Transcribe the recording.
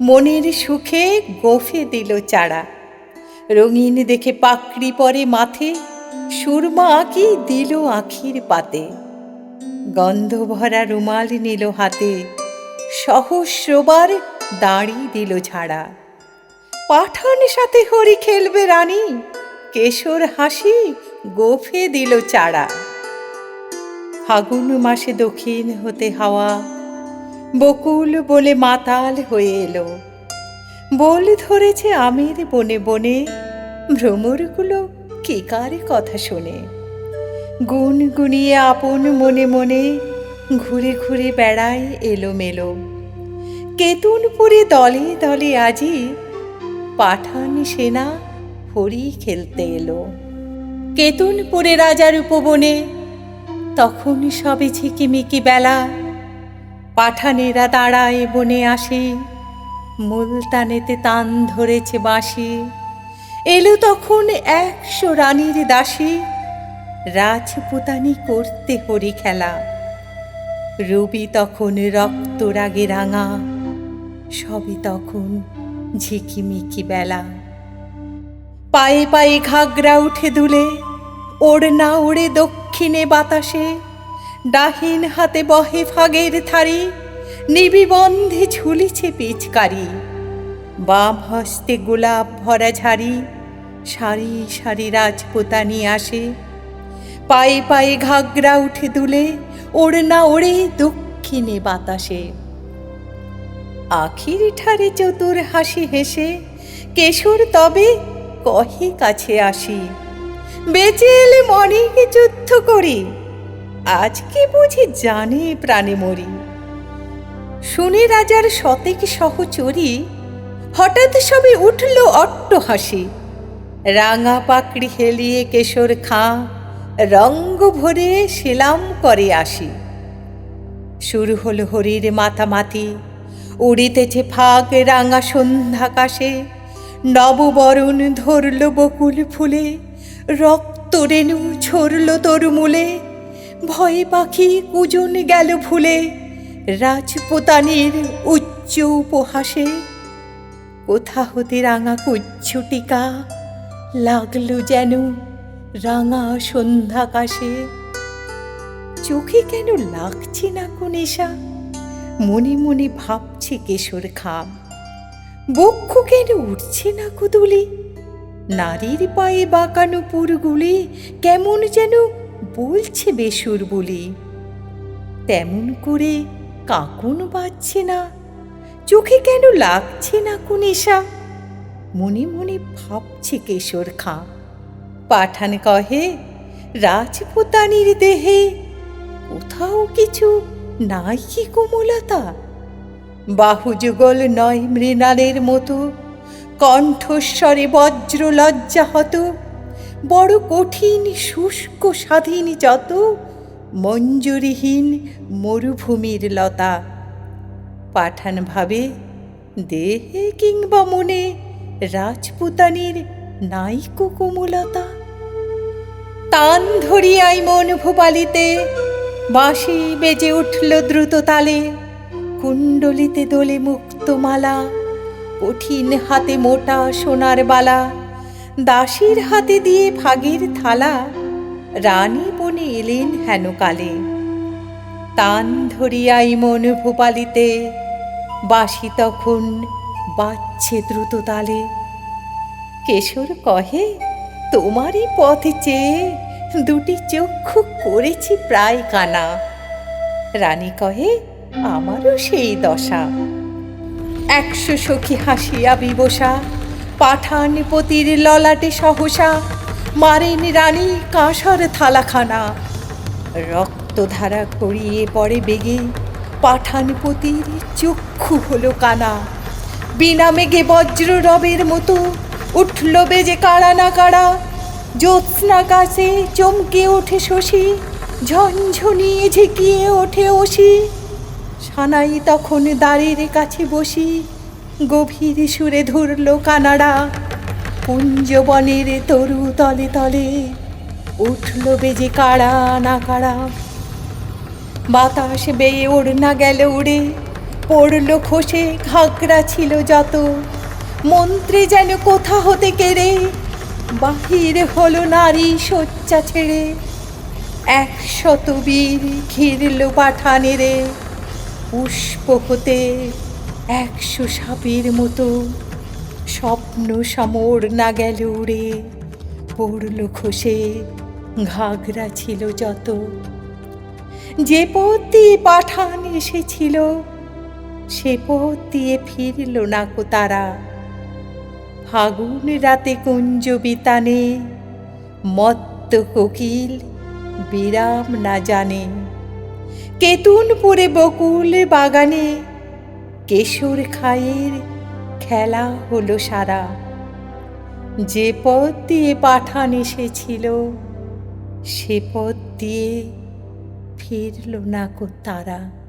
মনের সুখে গোফে দিল চারা। রঙিন দেখে পাকড়ি পরে মাথে সুরমা আঁকি দিল আখির পাতে। গন্ধ ভরা রুমাল নিল হাতে, সহস্রবার দাড়ি দিল ঝাড়া। পাঠান সাথে হরি খেলবে রানী, কেশর হাসি গোফে দিল চারা। ফাগুন মাসে দক্ষিণ হতে হাওয়া বকুল বলে মাতাল হয়ে এলো। বল ধরেছে আমের বনে বনে। ভ্রমরগুলো কে কার কথা শোনে। গুন গুনিয়ে আপন মনে মনে ঘুরে ঘুরে বেড়ায় এলো মেলো কেতুনপুরে দলে দলে আজি পাঠান সেনা হরি খেলতে এলো। কেতুনপুরে রাজার উপবনে তখন সবে ঝিকিমিকি বেলা পাঠানেরা দাঁড়ায় বনে আসে। মুলতানেতে তান ধরেছে বাঁশি। এলো তখন একশো রানীর দাসী। রাজপুতানি করতে হরি খেলা। রবি তখন রক্ত রাগে রাঙা। সবই তখন ঝিকিমিকি বেলা। পায়ে পায়ে ঘাগরা উঠে দুলে। ওড়না ওড়ে দক্ষিণে বাতাসে। ডাহিন হাতে বহে ফাগের থারি, নিবিবন্ধে ঝুলিছে পিচকারি। বাম হস্তে গোলাপ ভরা ঝাড়ি, সারি সারি রাজপুতানি আসে। পায়ে পায়ে ঘাগরা উঠে দুলে, ওড়না ওড়ে দক্ষিণে বাতাসে। আখির ঠারে চতুর হাসি হেসে, কেশর তবে কহে কাছে আসি। বেঁচে এলে মনেকে যুদ্ধ করি আজকে বুঝি জানে প্রাণে মরি। শুনে রাজার শতেক সহচরী হঠাৎ সবে উঠল অট্ট হাসি। রাঙা পাকড়ি হেলিয়ে কেশর খাঁ রঙ্গ ভরে সেলাম করে আসি। শুরু হল হরির মাথামাতি উড়িতেছে ফাঁক রাঙা সন্ধ্যাকাশে। নববরণ ধরল বকুল ফুলে, রক্ত রেণু ছড়ল তরুমূলে। ভয়ে পাখি কুজন গেল ভুলে, রাজপোতানির উচ্চ উপহাসে। কোথা হতে রাঙা কুচ্ছুটিকা, লাগল যেন রাঙা সন্ধ্যাকাশে। চোখে কেন লাগছে না কোনেশা মনে মনে ভাবছে কেশর খাম। বক্ষ কেন উঠছে না কুদুলি নারীর পায়ে বাঁকানো পুরগুলি কেমন যেন বলছে বেসুর বলি, তেমন করে কাকুন বাজছে না, চোখে কেন লাগছে না কুনেশা? মনে মনে ভাবছে কেশর খাঁ। পাঠান কহে, রাজপুতানির দেহে কোথাও কিছু নাই কি কোমলতা। বাহু যুগল নয় মৃণালের মতো কণ্ঠস্বরে বজ্র লজ্জা হত। বড় কঠিন, শুষ্ক, স্বাধীন যত মঞ্জুরিহীন মরুভূমির লতা। পাঠান ভাবে দেহে কিংবা মনে রাজপুতানির নাইকো কোমলতা। তান ধরিয়াই মন ভূপালিতে, বাঁশি বেজে উঠল দ্রুত তালে। কুণ্ডলিতে দোলে মুক্তমালা কঠিন হাতে মোটা সোনার বালা। দাসীর হাতে দিয়ে ভাগের থালা, রানী বনে এলেন হেন কালে তান ধরিয়াই মন ভূপালিতে বাসি তখন বাচ্ছে দ্রুত তালে কেশর কহে, তোমারই পথে চেয়ে দুটি চক্ষু করেছি প্রায় কানা। রানী কহে, আমারও সেই দশা। একশো সখী হাসিয়া বিবসা পাঠান পতির ললাটে সহসা, মারেন রানী কাঁসার থালাখানা। রক্তধারা করিয়ে পড়ে বেগে পাঠানপতির চক্ষু হলো কানা। বিনা মেঘে বজ্র রবের মতো উঠল বেজে কাড়া না কাড়া। জ্যোৎস্না কাছে চমকে ওঠে শশী ঝনঝনিয়ে ঝিকিয়ে ওঠে ওসি সানাই তখন দাঁড়ির কাছে বসি গভীর সুরে ধরল কানাডা। কুঞ্জবনের তরু তলে তলে উঠল বেজে কাড়া না কাড়া। বাতাস বেয়ে ওড়না গেল উড়ে, পড়ল খসে ঘাগরা ছিল যত। মন্ত্রী যেন কোথা হতে কেড়ে, বাহির হলো নারী শয্যা ছেড়ে। একশত বীর ঘিরল পাঠানে রে পুষ্প হতে একশো সাপের মতো। স্বপ্ন সমর না গেল উড়ে পড়ল খসে, ঘাগরা ছিল যত। যে পথ দিয়ে পাঠান এসেছিল, সে পথ দিয়ে ফিরল না কো তারা। ফাগুন রাতে কুঞ্জ বিতানে, মত্ত কোকিল বিরাম না জানে। কেতুন পরে বকুল বাগানে কেশর খায়ের খেলা হলো সারা। যে পথ দিয়ে পাঠান এসেছিল, সে পথ দিয়ে ফিরল না কো তারা।